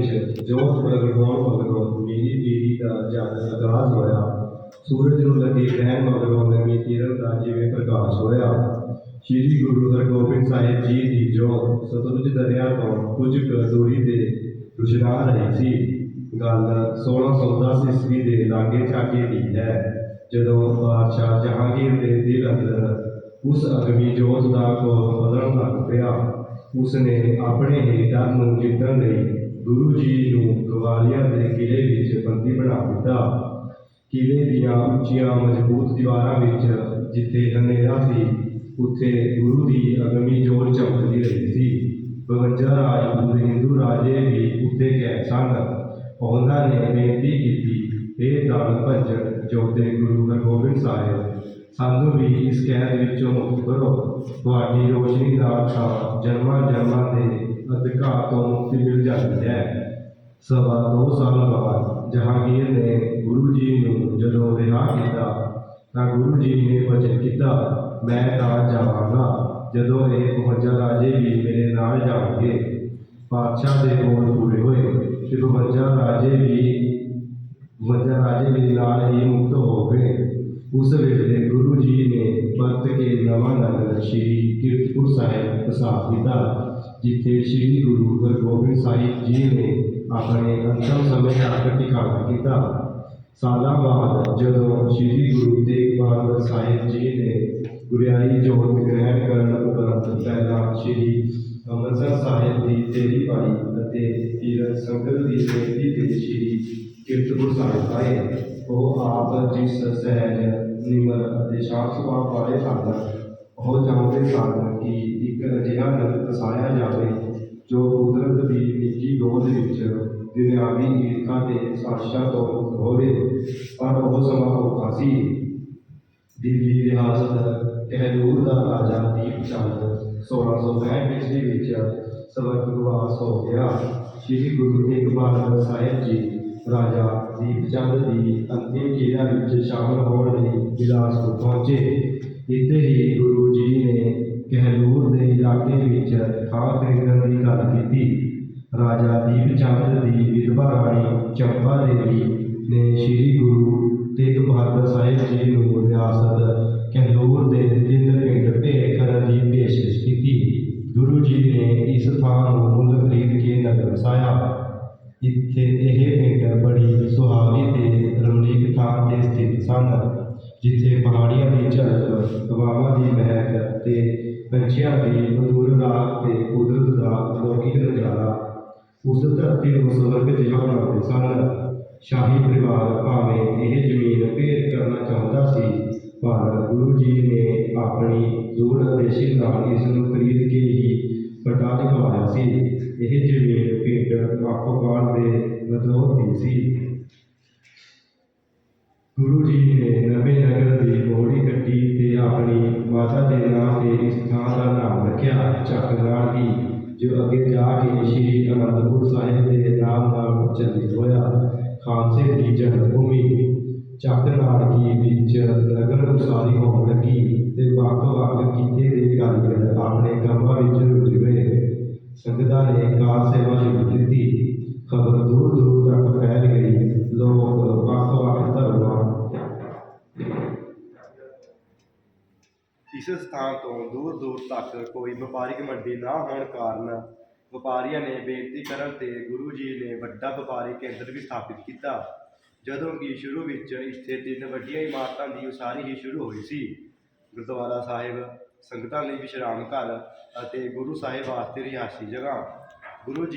ਜੋਤ ਪ੍ਰਗਟ ਹੋਣ ਮਗਰੋਂ ਮੇਰੀ ਪੀੜੀ ਦਾ ਜਦ ਆਗਾਜ਼ ਹੋਇਆ, ਸੂਰਜ ਨੂੰ ਲੱਗੀ ਗ੍ਰਹਿਣ ਮਗਰੋਂ ਨਵੀਂ ਕਿਰਨ ਦਾ ਜਿਵੇਂ ਪ੍ਰਕਾਸ਼ ਹੋਇਆ, ਸ੍ਰੀ ਗੁਰੂ ਹਰਗੋਬਿੰਦ ਸਾਹਿਬ ਜੀ ਦੀ ਜੋਤ ਸਤਲੁਜ ਦਰਿਆ ਤੋਂ ਕੁਝ ਕੁ ਦੂਰੀ ਤੇ ਰੁਸ਼ਨਾ ਰਹੀ ਸੀ, ਗੱਲ 1610 ਈਸਵੀ ਦੇ ਲਾਗੇ ਛਾਗੇ ਦੀ ਹੈ, ਜਦੋਂ ਬਾਦਸ਼ਾਹ ਜਹਾਂਗੀਰ ਦੇ ਦਿਲ ਅੰਦਰ ਉਸ ਅਗਮੀ ਜੋਤ ਦਾ ਕੋਲ ਬਦਲਣ ਲੱਗ ਪਿਆ, ਉਸਨੇ ਆਪਣੇ ਹੀ ਡਰ ਨੂੰ ਜਿੱਤਣ ਲਈ ਗੁਰੂ ਜੀ ਨੂੰ ਗਵਾਲੀਅਰ ਦੇ ਕਿਲੇ ਵਿੱਚ ਬੰਦੀ ਬਣਾ ਦਿੱਤਾ। ਕਿਲੇ ਦੀਆਂ ਉੱਚੀਆਂ ਮਜ਼ਬੂਤ ਦੀਵਾਰਾਂ ਵਿੱਚ ਜਿੱਥੇ ਹਨੇਰਾ ਸੀ, ਉੱਥੇ ਗੁਰੂ ਦੀ ਅਗਮੀ ਜੋਤ ਚਮਕਦੀ ਰਹੀ ਸੀ। 52 ਰਾਜਪੂਤ ਹਿੰਦੂ ਰਾਜੇ ਵੀ ਉੱਥੇ ਗਏ ਸਨ। ਉਹਨਾਂ ਨੇ ਬੇਨਤੀ ਕੀਤੀ, ਇਹ ਦਲ ਭਜਨ ਜੋਤੇ ਗੁਰੂ ਹਰਗੋਬਿੰਦ ਸਾਹਿਬ ਸਾਨੂੰ ਵੀ ਇਸ ਕੈਦ ਵਿੱਚੋਂ ਮੁਕਤ ਕਰੋ। ਤੁਹਾਡੀ ਰੋਸ਼ਨੀ ਦਾ ਤਾਂ ਜਨਮਾਂ ਜਨਮਾਂ ਦੇ ਅਧਿਕਾਰ ਤੋਂ ਮੁਕਤੀ ਮਿਲ ਜਾਂਦੀ ਹੈ ਸਵਾ ਦੋ ਸਾਲ ਬਾਅਦ ਜਹਾਂਗੀਰ ਨੇ ਗੁਰੂ ਜੀ ਨੂੰ ਜਦੋਂ ਰਿਹਾ ਕੀਤਾ ਤਾਂ ਗੁਰੂ ਜੀ ਨੇ ਵਚਨ ਕੀਤਾ ਮੈਂ ਤਾਂ ਜਾਵਾਂਗਾ ਜਦੋਂ ਇਹ 52 ਰਾਜੇ ਵੀ ਮੇਰੇ ਨਾਲ ਜਾਣਗੇ ਪਾਤਸ਼ਾਹ ਦੇ ਕੋਲ ਪੂਰੇ ਹੋਏ ਤੇ 52 ਰਾਜੇ ਵੀ 52 ਰਾਜੇ ਵੀ ਨਾਲ ਹੀ ਮੁਕਤ ਹੋ ਗਏ ਉਸ ਵੇਲੇ ਗੁਰੂ ਜੀ ਨੇ ਪਰਤ ਕੇ ਨਵਾਂ ਨਗਰ ਸ਼੍ਰੀ ਕੀਰਤਪੁਰ ਸਾਹਿਬ ਵਸਾ ਦਿੱਤਾ ਜਿੱਥੇ ਸ਼੍ਰੀ ਗੁਰੂ ਹਰਗੋਬਿੰਦ ਸਾਹਿਬ ਜੀ ਨੇ ਆਪਣੇ ਅੰਤਮ ਸਮੇਂ ਤੱਕ ਟਿਕਾਣਾ ਕੀਤਾ ਸਾਲਾਂ ਬਾਅਦ ਜਦੋਂ ਸ਼੍ਰੀ ਗੁਰੂ ਤੇਗ ਬਹਾਦਰ ਸਾਹਿਬ ਜੀ ਨੇ ਗੁਰਿਆਈ ਜੋਤ ਗ੍ਰਹਿਣ ਕਰਨ ਉਪਰੰਤ ਪਹਿਲਾਂ ਸ਼੍ਰੀ ਅੰਮ੍ਰਿਤਸਰ ਸਾਹਿਬ ਦੀ ਤੇਰੀ ਪਾਈ ਅਤੇ ਤੀਰਥ ਸੰਗਤ ਦੀ ਬੇਨਤੀ ਤੇ ਸ਼੍ਰੀ ਕੀਰਤਪੁਰ ਸਾਹਿਬ ਆਏ ਉਹ ਆਪ ਜਿਸ ਸਹਿਜ ਨਿਮਰ ਅਤੇ ਸ਼ਾਂਤ ਸੁਭਾਅ ਵਾਲੇ ਸਨ ਉਹ ਚਾਹੁੰਦੇ ਸਨ ਕਿ ਇੱਕ ਅਜਿਹਾ ਨਗਰ ਵਸਾਇਆ ਜਾਵੇ ਜੋ ਕੁਦਰਤ ਦੀ ਨਿੱਜੀ ਗੋਦ ਵਿੱਚ ਦੁਨਿਆਵੀ ਈਰਖਾ ਤੇ ਸਾਸ਼ਾ ਤੋਂ ਮੁਕਤ ਹੋਵੇ, ਪਰ ਉਹ ਸਮਾਂ ਔਖਾ ਸੀ। ਦਿੱਲੀ ਰਿਆਸਤ ਕਹਿਲੂਰ ਦਾ ਰਾਜਾ ਦੀਪ ਚੰਦ 1665 ਈਸਵੀ ਵਿੱਚ ਸਵਰਗਵਾਸ ਹੋ ਗਿਆ। ਸ੍ਰੀ ਗੁਰੂ ਤੇਗ ਬਹਾਦਰ ਸਾਹਿਬ ਜੀ, ਰਾਜਾ ਦੀਪ ਚੰਦ ਦੀ ਅੰਤਿਮ ਕਿਰਿਆ ਵਿੱਚ ਸ਼ਾਮਲ ਹੋਣ ਲਈ ਬਿਲਾਸਪੁਰ ਪਹੁੰਚੇ। ਇੱਥੇ ਹੀ ਗੁਰੂ ਜੀ ਨੇ ਕਹਿਲੂਰ ਦੇ ਇਲਾਕੇ ਵਿੱਚ ਥਾਂ ਖਰੀਦਣ ਦੀ ਗੱਲ ਕੀਤੀ, ਰਾਜਾ ਦੀਪ ਚੰਦ ਦੀ ਵਿਧਵਾ ਰਾਣੀ ਚੰਪਾ ਦੇਵੀ ਨੇ ਸ੍ਰੀ ਗੁਰੂ ਤੇਗ ਬਹਾਦਰ ਸਾਹਿਬ ਜੀ ਨੂੰ ਰਿਆਸਤ ਕਹਿਲੂਰ ਦੇ ਤਿੰਨ ਪਿੰਡ ਭੇਟ ਕਰਨ ਦੀ ਪੇਸ਼ਕਸ਼ ਕੀਤੀ। ਗੁਰੂ ਜੀ ਨੇ ਇਸ ਥਾਂ ਨੂੰ ਮੁੱਲ ਖਰੀਦ ਕੇ ਨਗਰ ਵਸਾਇਆ। ਇੱਥੇ ਇਹ ਪਿੰਡ ਬੜੀ ਸੁਹਾਵੀ ਤੇ ਰਮਣੀਕ ਥਾਂ ਤੇ ਸਥਿਤ ਸਨ। ਜਿੱਥੇ ਪਹਾੜੀਆਂ ਦੀ ਝਲਕ, ਹਵਾਵਾਂ ਦੀ ਮਹਿਕ ਤੇ ਪੰਛੀਆਂ ਦੀ ਮਧੁਰ ਰਾਗ ਤੇ ਕੁਦਰਤ ਦਾ ਅਲੌਕਿਕ ਨਜ਼ਾਰਾ, ਉਸ ਧਰਤੀ ਨੂੰ ਸਵਰਗ ਜਿਹਾ ਬਣਾਉਂਦੇ ਸਨ। ਸ਼ਾਹੀ ਪਰਿਵਾਰ ਭਾਵੇਂ ਇਹ ਜ਼ਮੀਨ ਭੇਟ ਕਰਨਾ ਚਾਹੁੰਦਾ ਸੀ, ਪਰ ਗੁਰੂ ਜੀ ਨੇ ਆਪਣੀ ਦੂਰ ਅੰਦੇਸ਼ੀ ਨਾਲ ਇਸ ਨੂੰ ਖਰੀਦ ਕੇ ਹੀ ਪਟਾ ਦਿਖਾਇਆ ਸੀ। ਇਹ ਜ਼ਮੀਨ ਪਿੰਡ ਵਾਕੋਵਾਲ ਦੇ ਮਧੋਰ ਦੀ ਸੀ। ਗੁਰੂ ਜੀ ਮਾਤਾ ਦੇ ਨਾਂ ਤੇ ਇਸ ਥਾਂ ਦਾ ਨਾਮ ਰੱਖਿਆ। ਚੱਕਰਾਲ ਦੀ ਜੋ ਅੱਗੇ ਜਾ ਕੇ ਸ਼੍ਰੀ ਅਨੰਦਪੁਰ ਸਾਹਿਬ ਦੇ ਨਾਮ ਨਾਲ ਉਚਰਿਤ ਹੋਇਆ ਖਾਲਸੇ ਦੀ ਜਨਮ ਭੂਮੀ ਚੱਕਰਾਲ ਦੀ ਵਿੱਚ ਨਗਰ ਉਸਾਰੀ ਹੋਣ ਲੱਗੀ ਤੇ ਵੱਖ ਵੱਖ ਕੀਤੇ ਦੇ ਕਾਰੀਗਰ ਆਪਣੇ ਕੰਮਾਂ ਵਿੱਚ ਰੁੱਝ ਗਏ। ਸੰਗਤਾਂ ਨੇ ਕਾਰ ਸੇਵਾ ਸ਼ੁਰੂ ਇਸ ਸਥਾਨ ਤੋਂ ਦੂਰ ਦੂਰ ਤੱਕ ਕੋਈ ਵਪਾਰਿਕ ਮੰਡੀ ਨਾ ਹੋਣ ਕਾਰਨ ਵਪਾਰੀਆਂ ਨੇ ਬੇਨਤੀ ਕਰਨ ਤੇ ਗੁਰੂ ਜੀ ਨੇ ਵੱਡਾ ਵਪਾਰੀ ਕੇਂਦਰ ਵੀ ਸਥਾਪਿਤ ਕੀਤਾ। ਜਦੋਂ ਕਿ ਸ਼ੁਰੂ ਵਿੱਚ ਇੱਥੇ ਤਿੰਨ ਵੱਡੀਆਂ ਇਮਾਰਤਾਂ ਦੀ ਉਸਾਰੀ ਹੀ ਸ਼ੁਰੂ ਹੋਈ ਸੀ। ਗੁਰਦੁਆਰਾ ਸਾਹਿਬ, ਸੰਗਤਾਂ ਲਈ ਵਿਸ਼ਰਾਮ ਘਰ ਅਤੇ ਗੁਰੂ ਸਾਹਿਬ ਵਾਸਤੇ ਰਿਹਾਇਸ਼ੀ ਜਗ੍ਹਾ। ਗੁਰੂ ਜੀ